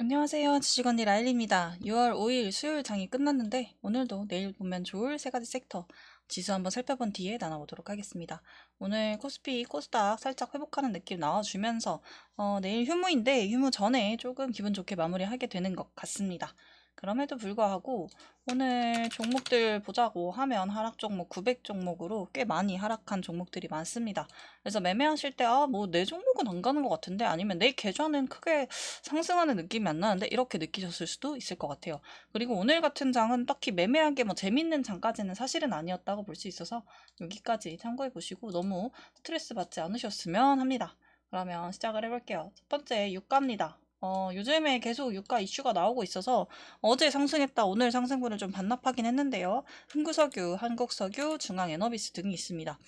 안녕하세요. 지식언니 라일입니다. 6월 5일 수요일 장이 끝났는데 오늘도 내일 보면 좋을 세 가지 섹터 지수 한번 살펴본 뒤에 나눠보도록 하겠습니다. 오늘 코스피, 코스닥 살짝 회복하는 느낌 나와주면서 어, 내일 휴무인데 휴무 전에 조금 기분 좋게 마무리하게 되는 것 같습니다. 그럼에도 불구하고 오늘 종목들 보자고 하면 하락 종목 900 종목으로 꽤 많이 하락한 종목들이 많습니다. 그래서 매매하실 때 아 뭐 내 종목은 안 가는 것 같은데 아니면 내 계좌는 크게 상승하는 느낌이 안 나는데 이렇게 느끼셨을 수도 있을 것 같아요. 그리고 오늘 같은 장은 딱히 매매하게 뭐 재밌는 장까지는 사실은 아니었다고 볼 수 있어서 여기까지 참고해 보시고 너무 스트레스 받지 않으셨으면 합니다. 그러면 시작을 해볼게요. 첫 번째 유가입니다. 어, 요즘에 계속 유가 이슈가 나오고 있어서 어제 상승했다 오늘 상승분을 좀 반납하긴 했는데요. 흥구석유, 한국석유, 중앙에너비스 등이 있습니다.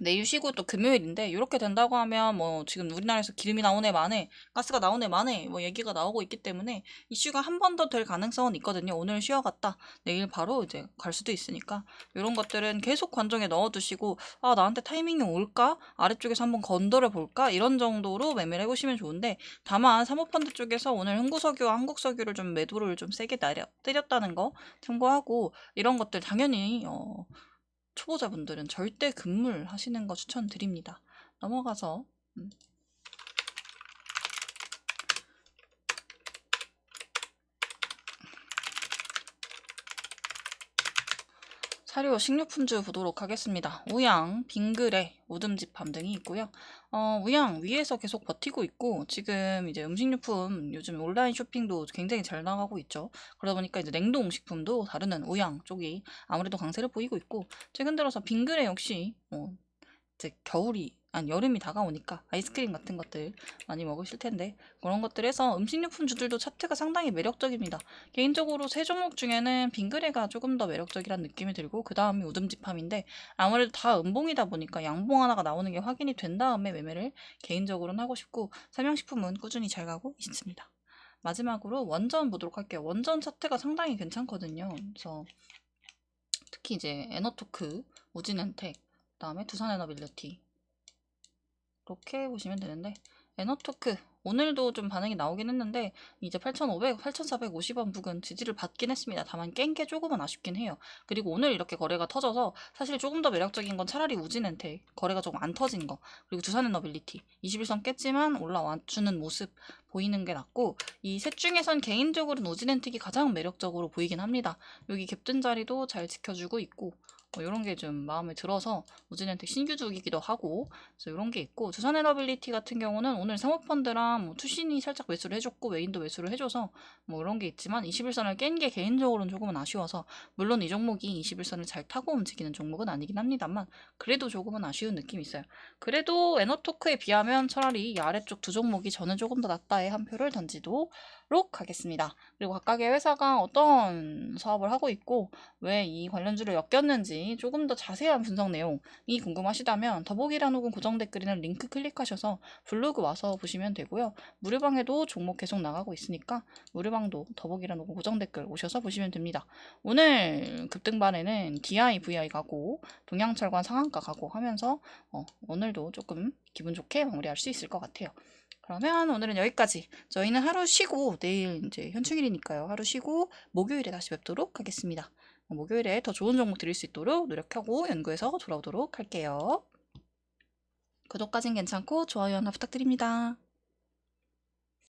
내일 쉬고 또 금요일인데 이렇게 된다고 하면 뭐 지금 우리나라에서 기름이 나오네 마네 가스가 나오네 마네 뭐 얘기가 나오고 있기 때문에 이슈가 한 번 더 될 가능성은 있거든요. 오늘 쉬어갔다. 내일 바로 이제 갈 수도 있으니까 이런 것들은 계속 관정에 넣어두시고 아 나한테 타이밍이 올까? 아래쪽에서 한번 건드려 볼까? 이런 정도로 매매를 해보시면 좋은데 다만 사모펀드 쪽에서 오늘 흥구석유와 한국석유를 좀 매도를 좀 세게 때렸다는 거 참고하고 이런 것들 당연히 어 초보자분들은 절대 금물 하시는 거 추천드립니다. 넘어가서 사료 식료품주 보도록 하겠습니다. 우양, 빙그레, 우듬지팜 등이 있고요. 어, 우양 위에서 계속 버티고 있고 지금 이제 음식료품 요즘 온라인 쇼핑도 굉장히 잘 나가고 있죠. 그러다 보니까 이제 냉동식품도 다루는 우양 쪽이 아무래도 강세를 보이고 있고 최근 들어서 빙그레 역시 뭐 이제 겨울이 아니 여름이 다가오니까 아이스크림 같은 것들 많이 먹으실 텐데 그런 것들에서 음식료품주들도 차트가 상당히 매력적입니다. 개인적으로 세 종목 중에는 빙그레가 조금 더 매력적이라는 느낌이 들고 그 다음이 우듬지팜인데 아무래도 다 음봉이다 보니까 양봉 하나가 나오는 게 확인이 된 다음에 매매를 개인적으로는 하고 싶고 삼양식품은 꾸준히 잘 가고 있습니다. 마지막으로 원전 보도록 할게요. 원전 차트가 상당히 괜찮거든요. 그래서 특히 이제 에너토크, 우진엔텍, 그다음에 두산에너빌리티 이렇게 보시면 되는데 에너토크 오늘도 좀 반응이 나오긴 했는데 이제 8,500, 8,450원 부근 지지를 받긴 했습니다. 다만 깬 게 조금은 아쉽긴 해요. 그리고 오늘 이렇게 거래가 터져서 사실 조금 더 매력적인 건 차라리 우진엔텍 거래가 조금 안 터진 거 그리고 두산에너빌리티 21선 깼지만 올라와주는 모습 보이는 게 낫고 이 셋 중에선 개인적으로는 우진엔텍이 가장 매력적으로 보이긴 합니다. 여기 갭든 자리도 잘 지켜주고 있고 뭐 이런 게 좀 마음에 들어서 우진한테 신규주기기도 하고 그래서 이런 게 있고 두산에너빌리티 같은 경우는 오늘 사모펀드랑 뭐 투신이 살짝 매수를 해줬고 외인도 매수를 해줘서 뭐 이런 게 있지만 21선을 깬 게 개인적으로는 조금은 아쉬워서 물론 이 종목이 21선을 잘 타고 움직이는 종목은 아니긴 합니다만 그래도 조금은 아쉬운 느낌이 있어요. 그래도 에너토크에 비하면 차라리 이 아래쪽 두 종목이 저는 조금 더 낫다에 한 표를 던지도록 하겠습니다. 그리고 각각의 회사가 어떤 사업을 하고 있고 왜 이 관련주를 엮였는지 조금 더 자세한 분석 내용이 궁금하시다면 더보기란 혹은 고정 있는 링크 클릭하셔서 블로그 와서 보시면 되고요. 무료방에도 종목 계속 나가고 있으니까 무료방도 더보기란 혹은 고정 댓글 오셔서 보시면 됩니다. 오늘 급등반에는 DI, VI 가고 동양철관 상한가 가고 하면서 어, 오늘도 조금 기분 좋게 마무리할 수 있을 것 같아요. 그러면 오늘은 여기까지. 저희는 하루 쉬고 내일 이제 현충일이니까요. 하루 쉬고 목요일에 다시 뵙도록 하겠습니다. 목요일에 더 좋은 정보 드릴 수 있도록 노력하고 연구해서 돌아오도록 할게요. 구독까진 괜찮고 좋아요 하나 부탁드립니다.